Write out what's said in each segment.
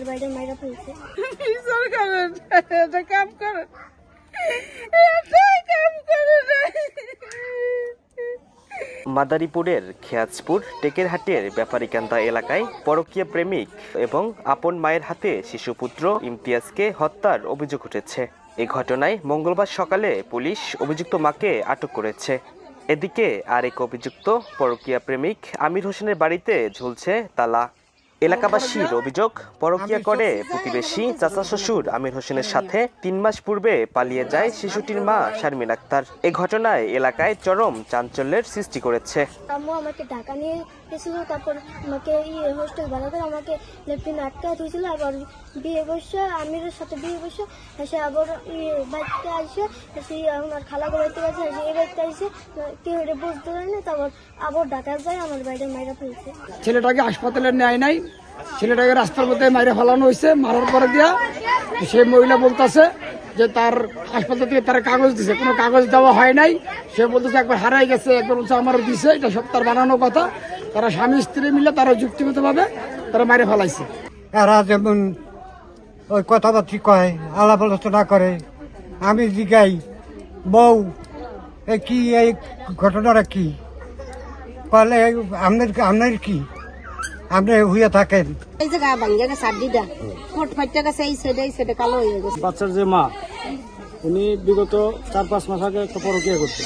আমার বাইরে মাইরা ফেলছে। বিচার করেন এটা কাম করেন। এটা কাম করেন। মাদারীপুরের খেয়াজপুর টেকেরহাটের ব্যাপারীকান্দা এলাকায় পরকীয়া প্রেমিক এবং আপন মায়ের হাতে শিশুপুত্র ইমতিয়াজকে হত্যার অভিযোগ উঠেছে। এ ঘটনায় মঙ্গলবার সকালে পুলিশ অভিযুক্ত মাকে আটক করেছে। এদিকে আরেক অভিযুক্ত পরকীয়া প্রেমিক আমির হোসেনের বাড়িতে ঝুলছে তালা। এলাকাবাসীর অভিযোগ পরকিয়া করে প্রতিবেশী চাচা শ্বশুর আমির হোসেনের সাথে তিন মাস পূর্বে পালিয়ে যায় শিশুটির মা শারমিন আক্তার। এ ঘটনায় এলাকায় চরম চাঞ্চল্যের সৃষ্টি করেছে। আম্মু আমাকে ঢাকা নিয়ে গেছিল তারপর আমাকে হোস্টেল ভাড়া করে আমাকে লেফটিন আটকা দিয়েছিল আবার বিয়ে বসে আমিরের সাথে বিয়ে বসে এসে আবার বাড়িতে আসে এসে আমার খালা বাড়িতে গেছে এসে এই বাড়িতে আসে কেউ এটা বুঝতে পারে না তারপর আবার ঢাকা যায় আমার বাইরে মাইরা ফেলছে। ছেলেটাকে হাসপাতালে নেয় নাই ছেলেটাকে রাস্তার মধ্যে মাইরে ফেলানো হয়েছে মারার পরে দিয়া সে মহিলা বলতেছে যে তার হাসপাতাল থেকে তার কাগজ দিছে কোনো কাগজ দেওয়া হয় নাই সে বলতেছে একবার হারাই গেছে একবার বলছে আমার দিছে এটা সব তার বানানো কথা। তারা স্বামী স্ত্রী মিলে তারা যুক্তিগত ভাবে তারা মাইরে ফেলাইছে। তারা যেমন ওই কথাবার্তি কয় আলাপ আলোচনা করে। আমি জিগাই বউ এ কি এই ঘটনাটা কি? কলে আপনার আপনার কি? আপনি হইয়া থাকেন। এই যে গা ভাঙ্গে গেছে আড্ডিটা ফাইটটা গেছে এই সাইডে এই সাইডে কালো হয়ে গেছে। বাচ্চার যে মা উনি বিগত চার পাঁচ মাস আগে একটা পরকিয়া করছে।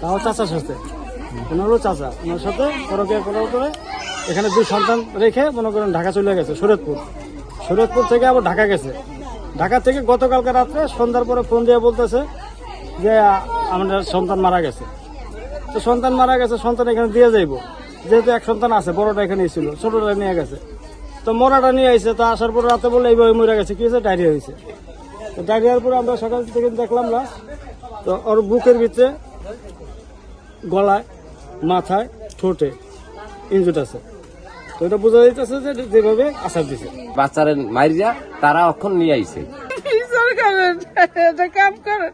তাও চাচার সাথে। ওনারও চাচা। ওনার সাথে পরকিয়া করার পরে এখানে দুই সন্তান রেখে মনে করেন ঢাকা চলে গেছে শরীয়তপুর। শরীয়তপুর থেকে আবার ঢাকা গেছে। ঢাকা থেকে গতকালকে রাত্রে সন্ধ্যার পরে ফোন দিয়ে বলতেছে যে, আমাদের সন্তান মারা গেছে। তো সন্তান মারা গেছে, সন্তান এখানে দিয়ে যাইব। যেহেতু এক সন্তান আছে, বড়টা এখানে ছিল ছোটটা নিয়ে গেছে। তো মরাটা নিয়ে আইছে, তো আসার পর রাতে বলে এইভাবে মরে গেছে, কি হয়েছে? ডায়রিয়া হয়েছে। তো ডায়রিয়ার পরে আমরা সকাল থেকে দেখলাম না, তো ওর বুকের ভিতরে গলায়, মাথায় ঠোঁটে ইঞ্জুট আছে। তো এটা বোঝা যাইতেছে যে যেভাবে আসার দিছে। বাচ্চারা মাইরিয়া তারা অক্ষণ নিয়ে আইছে। করেন এটা কাম করেন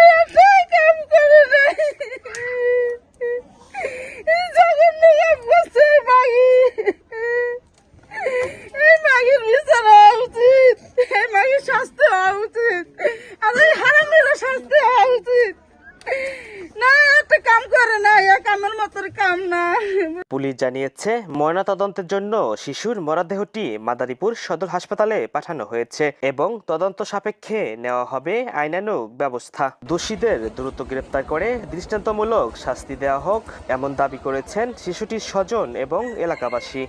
এটা কাম করেন জঘন্য কাম করছে এই মাগি এই মাগির বিচার হওয়া উচিত এই মাগির শাস্তি হওয়া উচিত আর এই হারামিরও শাস্তি হওয়া উচিত না একটা কাম করে না এ কামের মতোর কাম না। পুলিশ জানিয়েছে ময়নাতদন্তের জন্য শিশুর মরদেহটি মাদারীপুর সদর হাসপাতালে পাঠানো হয়েছে এবং তদন্ত সাপেক্ষে নেওয়া হবে আইনানুগ ব্যবস্থা। দোষীদের দ্রুত গ্রেপ্তার করে দৃষ্টান্তমূলক শাস্তি দেওয়া হোক, এমন দাবি করেছেন শিশুটির স্বজন এবং এলাকাবাসী।